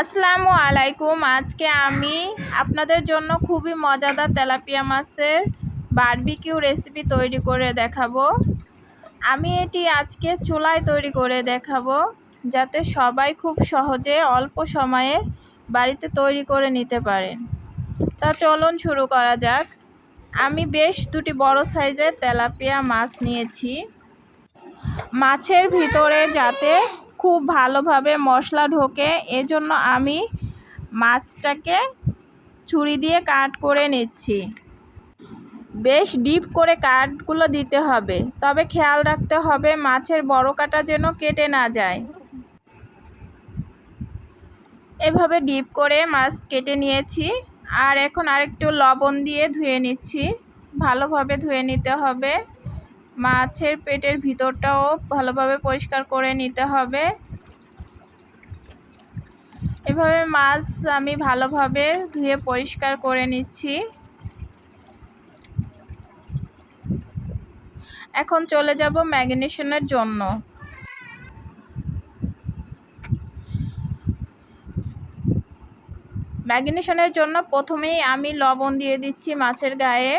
আসসালামু আলাইকুম। আজকে আমি আপনাদের জন্য খুবই মজাদার তেলাপিয়া মাছের বারবিকিউ রেসিপি তৈরি করে দেখাবো। আমি এটি আজকে চুলায় তৈরি করে দেখাবো, যাতে সবাই খুব সহজে অল্প সময়ে বাড়িতে তৈরি করে নিতে পারেন। তা চলুন শুরু করা যাক। আমি বেশ দুটি বড় সাইজের তেলাপিয়া মাছ নিয়েছি। মাছের ভিতরে যাতে খুব ভালোভাবে মশলা ঢোকে, এজন্য আমি মাছটাকে ছুরি দিয়ে কাট করে নিচ্ছি। বেশ ডিপ করে কাটগুলো দিতে হবে, তবে খেয়াল রাখতে হবে মাছের বড় কাটা যেন কেটে না যায়। এভাবে ডিপ করে মাছ কেটে নিয়েছি, আর এখন আরেকটু লবণ দিয়ে ধুয়ে নিচ্ছি, ভালোভাবে ধুয়ে নিতে হবে। মাছের পেটের ভিতরটাও ভালোভাবে পরিষ্কার করে নিতে হবে। এভাবে মাছ আমি ভালোভাবে ধুয়ে পরিষ্কার করে নিচ্ছি। এখন চলে যাব ম্যাগনেশনের জন্য। ম্যাগনেশনের জন্য প্রথমেই আমি লবণ দিয়ে দিচ্ছি মাছের গায়ে।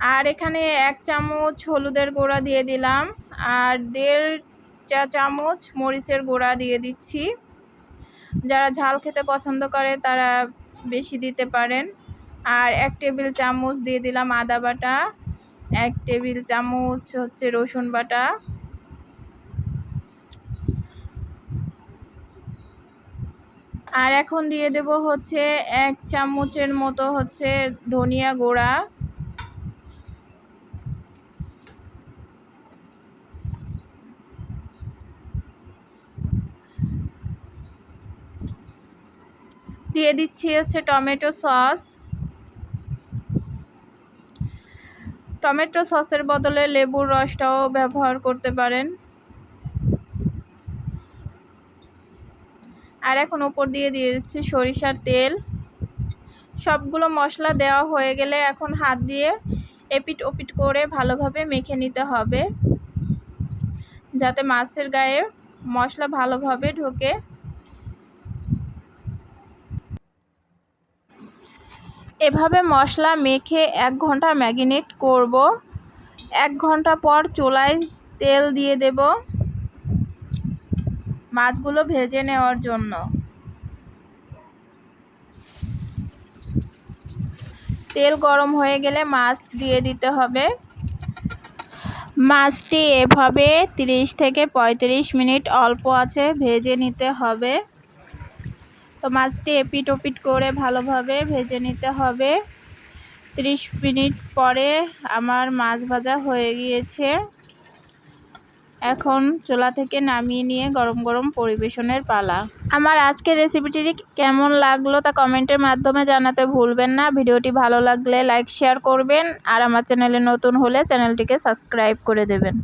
আর এখানে এক চামচ হলুদের গুঁড়া দিয়ে দিলাম, আর দেড় চা চামচ মরিচের গুঁড়া দিয়ে দিচ্ছি। যারা ঝাল খেতে পছন্দ করে তারা বেশি দিতে পারেন। আর এক টেবিল চামচ দিয়ে দিলাম আদা বাটা, এক টেবিল চামচ হচ্ছে রসুন বাটা। আর এখন দিয়ে দেব হচ্ছে এক চামচের মতো হচ্ছে ধনিয়া গুঁড়া। দিয়ে দিচ্ছি হচ্ছে টমেটো সস। টমেটো সসের বদলে লেবুর রসটাও ব্যবহার করতে পারেন। আর এখন ওপর দিয়ে দিয়ে দিচ্ছি সরিষার তেল। সবগুলো মশলা দেওয়া হয়ে গেলে এখন হাত দিয়ে এপিট ওপিট করে ভালোভাবে মেখে নিতে হবে। যাতে মাছের গায়ে মশলা ভালোভাবে ঢোকে। এভাবে মশলা মেখে এক ঘণ্টা ম্যাগিনেট করব। এক ঘণ্টা পর চুলায় তেল দিয়ে দেব মাছগুলো ভেজে নেওয়ার জন্য। তেল গরম হয়ে গেলে মাছ দিয়ে দিতে হবে। মাছটি এভাবে 30 থেকে 35 মিনিট অল্প আছে ভেজে নিতে হবে। তো মাছটি এপিট ওপিট করে ভালোভাবে ভেজে নিতে হবে। 30 মিনিট পরে আমার মাছ ভাজা হয়ে গিয়েছে। এখন চোলা থেকে নামিয়ে নিয়ে গরম গরম পরিবেশনের পালা। আমার আজকের রেসিপিটি কেমন লাগল তা কমেন্টের মাধ্যমে জানাতে ভুলবেন না। ভিডিওটি ভালো লাগলে লাইক শেয়ার করবেন। আর আমার চ্যানেলে নতুন হলে চ্যানেলটিকে সাবস্ক্রাইব করে দেবেন।